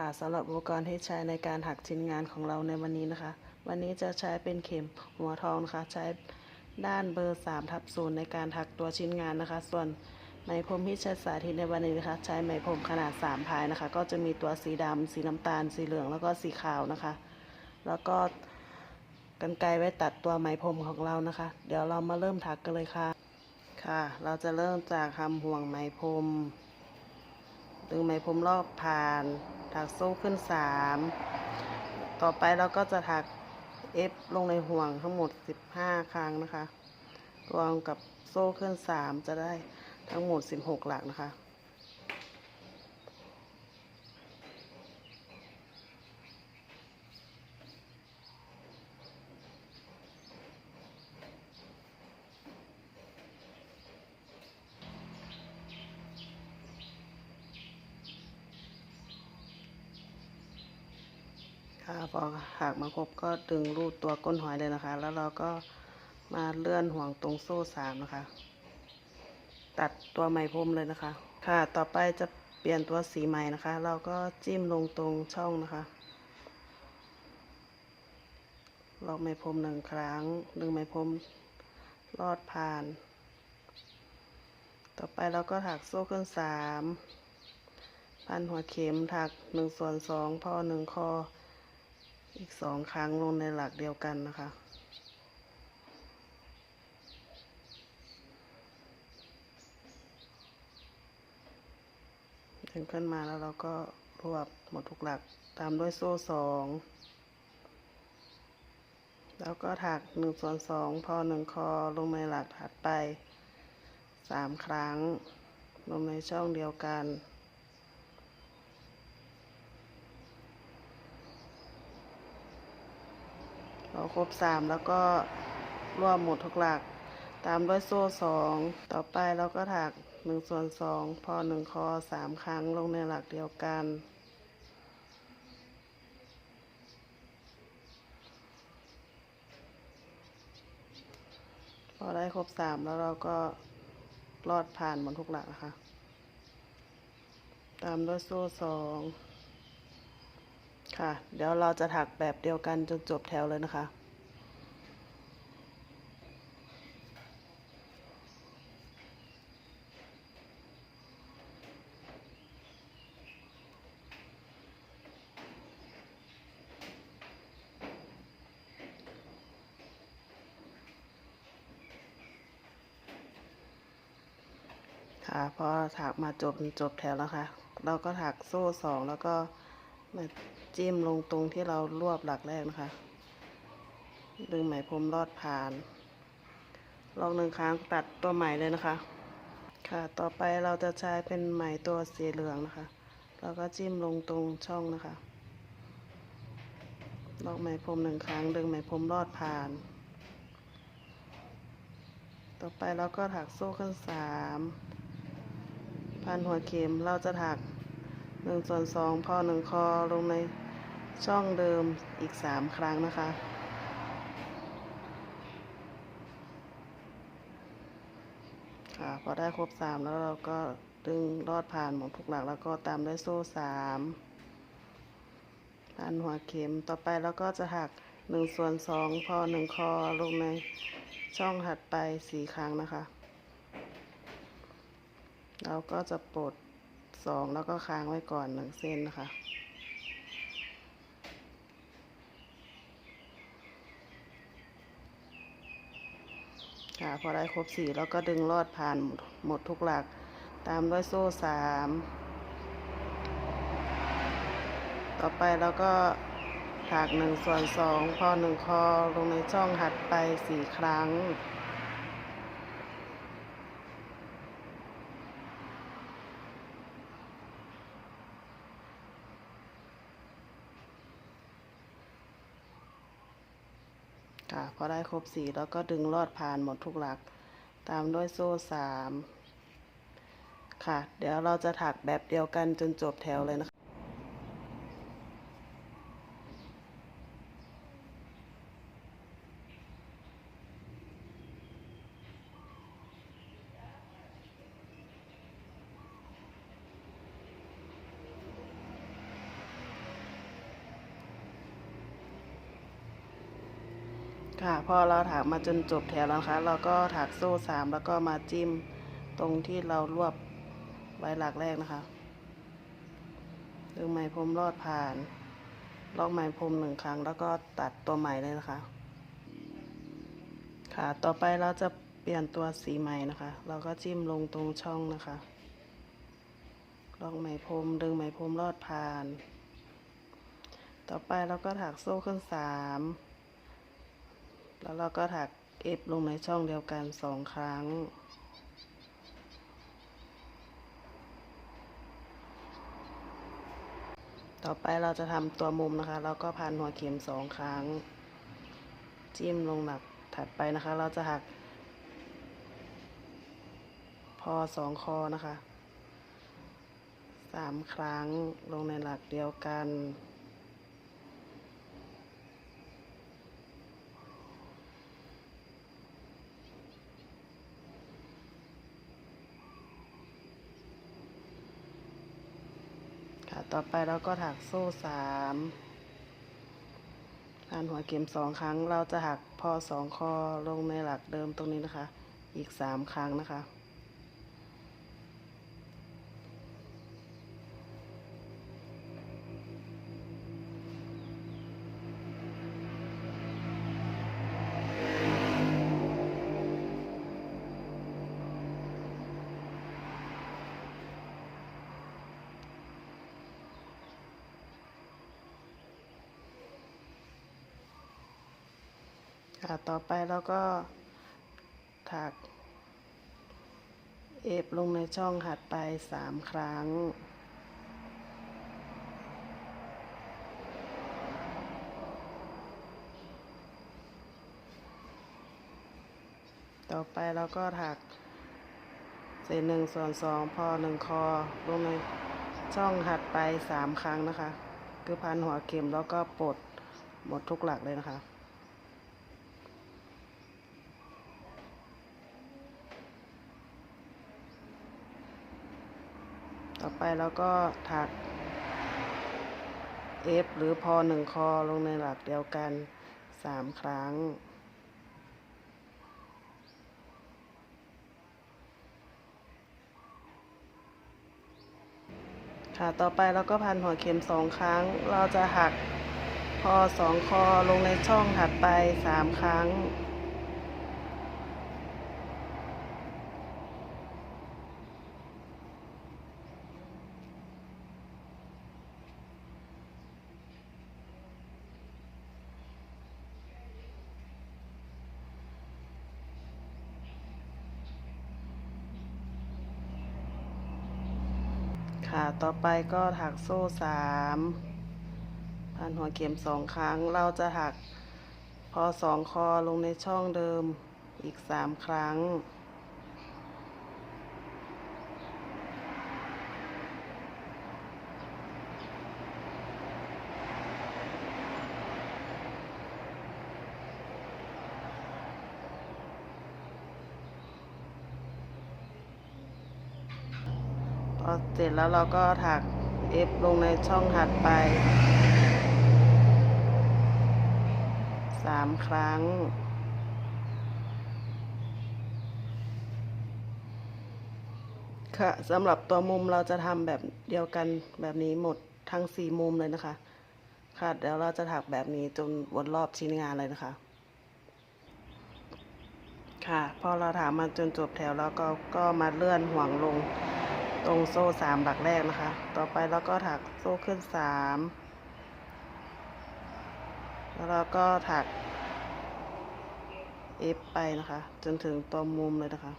ค่ะสำหรับอุปกรณ์ที่ใช้ในการหักชิ้นงานของเราในวันนี้นะคะ วันนี้จะใช้เป็นเข็มหัวทองนะคะ ใช้ด้านเบอร์3ทับศูนย์ในการหักตัวชิ้นงานนะคะ ส่วนไหมพรมที่ใช้สาธิตในวันนี้นะคะ ใช้ไหมพรมขนาด 3 พายนะคะ ก็จะมีตัวสีดำสีน้ำตาล สีเหลืองแล้วก็สีขาวนะคะ แล้วก็กันไกรไว้ตัดตัวไหมพรมของเรานะคะ เดี๋ยวเรามาเริ่มถักกันเลยค่ะ ค่ะ เราจะเริ่มจากทำห่วงไหมพรมดึงไหมพรมรอบผ่าน ถักโซ่ขึ้นสามต่อไปเราก็จะถักเอฟลงในห่วงทั้งหมด15ครั้งนะคะรวมกับโซ่ขึ้นสามจะได้ทั้งหมด16หลักนะคะ ค่ะพอหักมาครบก็ดึงรูดตัวก้นหอยเลยนะคะ แล้วเราก็มาเลื่อนห่วงตรงโซ่สามนะคะ ตัดตัวไหมพรมเลยนะคะ ค่ะต่อไปจะเปลี่ยนตัวสีใหม่นะคะ เราก็จิ้มลงตรงช่องนะคะลอกไหมพรมหนึ่งครั้งดึงไหมพรมลอดผ่าน ต่อไปเราก็ถักโซ่ขึ้นสามพันหัวเข็มถักหนึ่งส่วนสองพอหนึ่งคอ อีกสองครั้งลงในหลักเดียวกันนะคะดึงขึ้นมาแล้วเราก็รวบหมดทุกหลักตามด้วยโซ่สอง แล้วก็ถักหนึ่งส่วนสองพอหนึ่งคอลงในหลักถัดไปสามครั้ง ลงในช่องเดียวกัน เราครบสามแล้วก็รวบหมดทุกหลัก ตามด้วยโซ่สองต่อไปเราก็ถักหนึ่งส่วนสองพอหนึ่งคอสามครั้งลงในหลักเดียวกันพอได้ครบสามแล้วเราก็ลอดผ่านหมดทุกหลักนะคะ ตามด้วยโซ่สอง ค่ะ เดี๋ยวเราจะถักแบบเดียวกันจนจบแถวเลยนะคะ ค่ะ พอถักมาจบจบแถวแล้วค่ะ เราก็ถักโซ่สองแล้วก็มา จิ้มลงตรงที่เรารวบหลักแรกนะคะ ดึงไหมพรมลอดผ่านลองหนึ่งครั้งตัดตัวใหม่เลยนะคะ ค่ะ ต่อไปเราจะใช้เป็นไหมตัวสีเหลืองนะคะ เราก็จิ้มลงตรงช่องนะคะ ลอกไหมพรมหนึ่งครั้ง ดึงไหมพรมลอดผ่าน ต่อไปเราก็ถักโซ่ขึ้นสามพันหัวเข็มเราจะถักหนึ่งส่วนสองพอหนึ่งคอลงใน ช่องเดิมอีกสามครั้งนะคะ ค่ะพอได้ครบสามแล้วเราก็ดึงลอดผ่านหมดทุกหลักแล้วก็ตามด้วยโซ่สามพันหัวเข็มต่อไปเราก็จะถักหนึ่งส่วนสองพอหนึ่งคอลงในช่องถัดไปสี่ครั้งนะคะ เราก็จะปลดสองแล้วก็ค้างไว้ก่อนหนึ่งเส้นนะคะ ค่ะพอได้ครบสี่แล้วก็ดึงลอดผ่านหมดหมดทุกหลัก ตามด้วยโซ่สามต่อไปเราก็ถักหนึ่งส่วนสองพอหนึ่งคอลงในช่องหัดไปสี่ครั้ง ค่ะพอได้ครบสีแล้วก็ดึงลอดผ่านหมดทุกหลัก ตามด้วยโซ่สามค่ะ เดี๋ยวเราจะถักแบบเดียวกันจนจบแถวเลยนะคะ ค่ะ พอเราถักมาจนจบแถวแล้วนะคะ เราก็ถักโซ่สามแล้วก็มาจิ้มตรงที่เรารวบไว้หลักแรกนะคะดึงไหมพรมลอดผ่านลอกไหมพรมหนึ่งครั้ง แล้วก็ตัดตัวใหม่เลยนะคะ ค่ะต่อไปเราจะเปลี่ยนตัวสีใหม่นะคะ เราก็จิ้มลงตรงช่องนะคะลอกไหมพรมดึงไหมพรมลอดผ่าน ต่อไปเราก็ถักโซ่ขึ้นสาม แล้วเราก็ถักเอฟลงในช่องเดียวกันสองครั้ง ต่อไปเราจะทำตัวมุมนะคะเราก็พันหัวเข็มสองครั้ง จิ้มลงหลักถัดไปนะคะ เราจะหัก พอสองคอนะคะสามครั้งลงในหลักเดียวกัน ค่ะ ต่อไปเราก็ถักโซ่สามผ่านหัวเข็มสองครั้ง เราจะหักพอสองคอลงในหลักเดิมตรงนี้นะคะ อีกสามครั้งนะคะ ค่ะต่อไปเราก็ถักเอฟลงในช่องหัดไปสามครั้ง ต่อไปเราก็ถักเศษหนึ่งส่วนสองพอหนึ่งคอลงในช่องหัดไปสามครั้งนะคะ คือพันหัวเข็มแล้วก็ปลดหมดทุกหลักเลยนะคะ ต่อไปเราก็ถัก F หรือพอหนึ่งคอลงในหลักเดียวกันสามครั้ง ค่ะต่อไปเราก็พันหัวเข็มสองครั้ง เราจะหักพอสองคอลงในช่องถัดไปสามครั้ง ค่ะ ต่อไปก็ถักโซ่สามพันหัวเข็มสองครั้ง เราจะถักพอสองคอลงในช่องเดิมอีกสามครั้ง ร็จแล้วเราก็ถัก F ลงในช่องถัดไปสามครั้ง ค่ะสำหรับตัวมุมเราจะทำแบบเดียวกันแบบนี้หมดทั้งสี่มุมเลยนะคะ ค่ะเดี๋ยวเราจะถักแบบนี้จนวนรอบชิ้นงานเลยนะคะ ค่ะ พอเราถามมาจนจบแถวแล้วก็ก็มาเลื่อนห่วงลง ตรงโซ่สามหลักแรกนะคะ ต่อไปเราก็ถักโซ่ขึ้นสามแล้วเราก็ถัก F ไปนะคะ จนถึงตัวมุมเลยนะคะ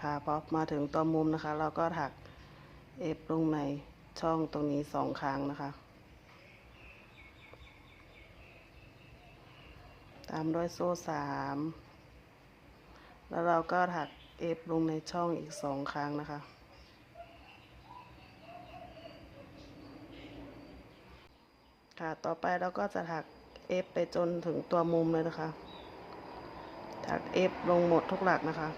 ค่ะพอมาถึงตัวมุมนะคะ เราก็ถัก F ลงใน ช่องตรงนี้สองครั้งนะคะ ตามด้วยโซ่สามแล้วเราก็ถัก F ลงในช่องอีกสองครั้งนะคะ ค่ะต่อไปเราก็จะถัก F ไปจนถึงตัวมุมเลยนะคะ ถัก F ลงหมดทุกหลักนะคะ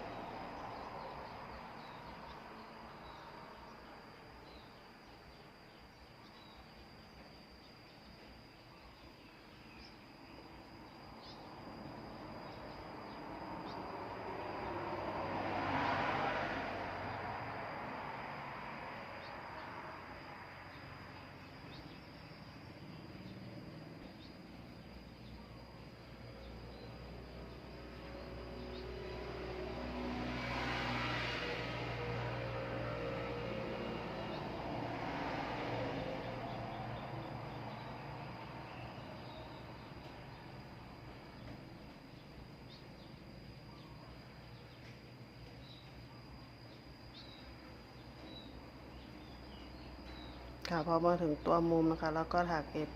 ค่ะพอมาถึงตัวมุมนะคะ แล้วก็ถักเอฟ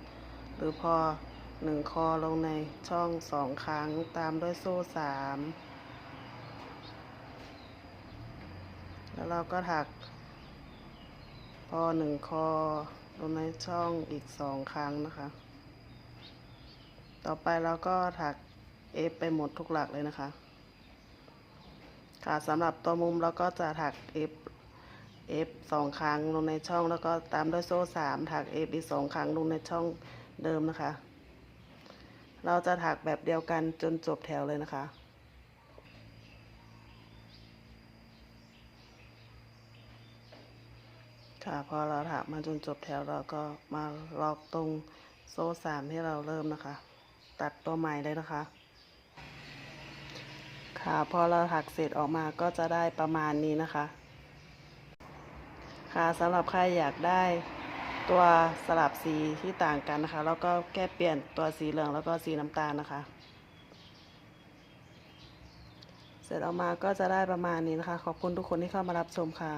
หรือพอหนึ่งคอลงในช่องสองครั้งตามด้วยโซ่สามแล้วเราก็ถัก พอหนึ่งคอลงในช่องอีกสองครั้งนะคะ ต่อไปเราก็ถักเอฟไปหมดทุกหลักเลยนะคะ ค่ะสำหรับตัวมุมเราก็จะถักเอฟ F สองครั้งลงในช่องแล้วก็ตามด้วยโซ่สามถัก F อีกสองครั้งลงในช่องเดิมนะคะ เราจะถักแบบเดียวกันจนจบแถวเลยนะคะค่ะพอเราถักมาจนจบแถวเราก็มาล็อกตรงโซ่สามที่เราเริ่มนะคะ ตัดตัวใหม่เลยนะคะ ค่ะพอเราถักเสร็จออกมาก็จะได้ประมาณนี้นะคะะค่ะสำหรับใครอยากได้ตัวสลับสีที่ต่างกันนะคะ แล้วก็แก้เปลี่ยนตัวสีเหลืองแล้วก็สีน้ำตาลนะคะ เสร็จออกมาก็จะได้ประมาณนี้นะคะ ขอบคุณทุกคนที่เข้ามารับชมค่ะ